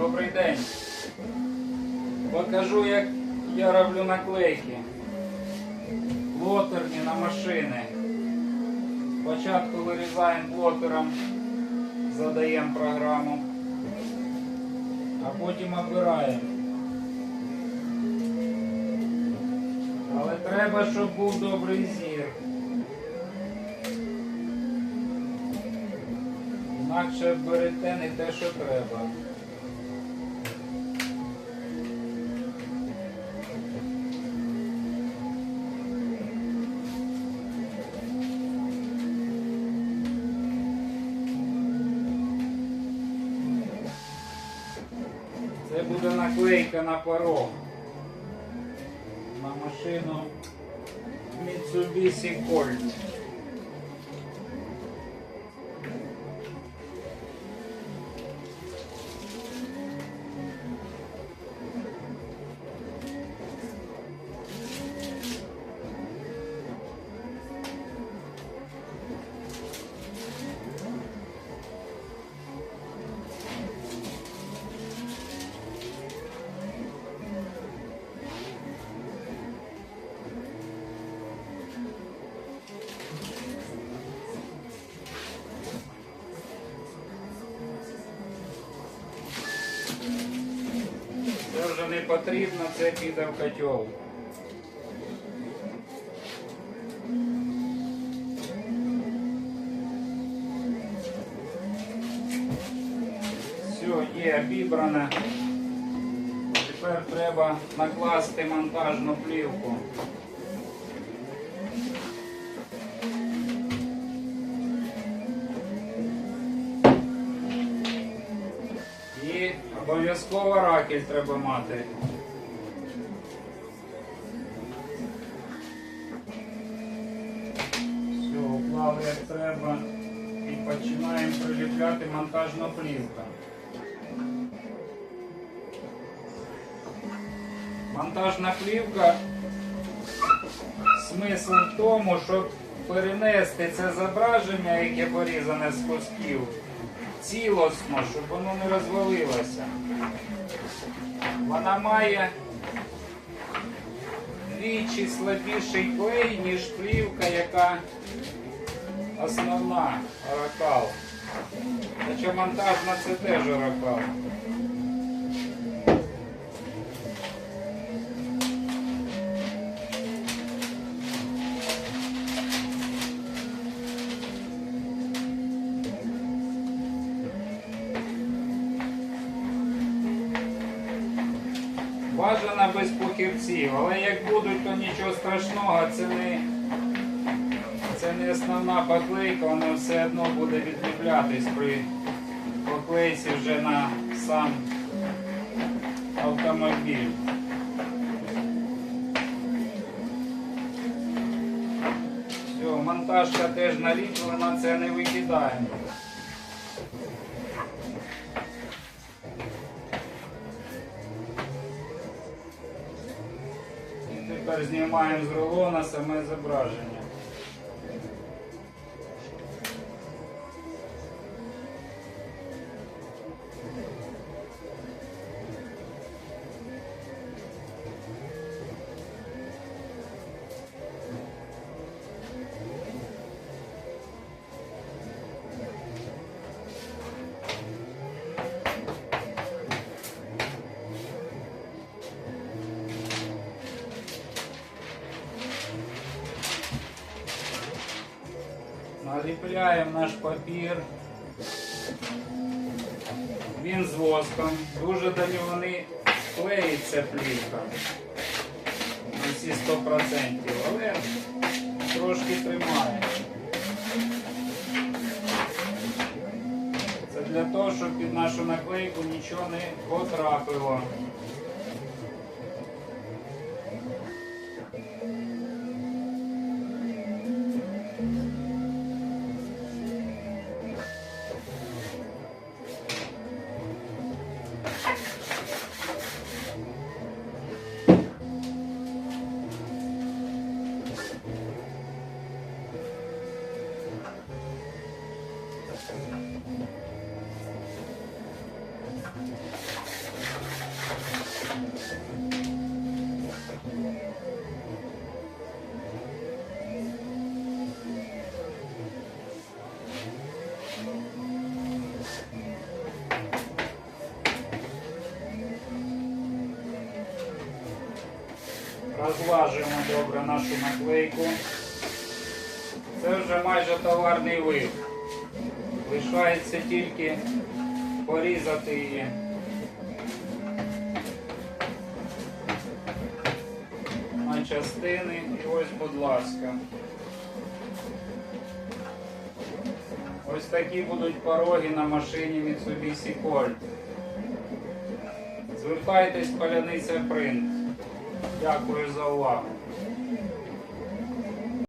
Добрий день. Покажу, як я роблю наклейки. Плотерні на машини. Спочатку вирізаємо плотером, задаємо програму, а потім обираємо. Але треба, щоб був добрий зір. Інакше берете не те, що треба. Це буде наклейка на порог. На машину Mitsubishi Colt. Не потрібно, це піде в котел. Все, є обібране. Тепер треба накласти монтажну плівку. Обов'язково ракель треба мати. Все, уклали як треба і починаємо приліпляти монтажну плівку. Монтажна плівка смисл в тому, щоб перенести це зображення, яке порізане з кусків, цілосно, щоб воно не розвалилося. Вона має двічі слабіший клей, ніж плівка, яка основна оракал. Хоча монтажна це теж оракал. Бажано без похибців, але як будуть, то нічого страшного, це не, це не основна поклейка, вона все одно буде відліплятись при поклейці вже на сам автомобіль. Все, монтажка теж наліплена, це не викидаємо. Тепер знімаємо з рулона саме зображення. Наліпляємо наш папір. Він з воском. Дуже далі вони клеїться плівка. Всі 100%, але трошки тримає. Це для того, щоб під нашу наклейку нічого не потрапило. Розлажуємо добре нашу наклейку. Це вже майже товарний вид. Лишається тільки порізати її. На частини і ось, будь ласка. Ось такі будуть пороги на машині Mitsubishi Colt. Звертайтесь, паляниця принт. Дякую за увагу.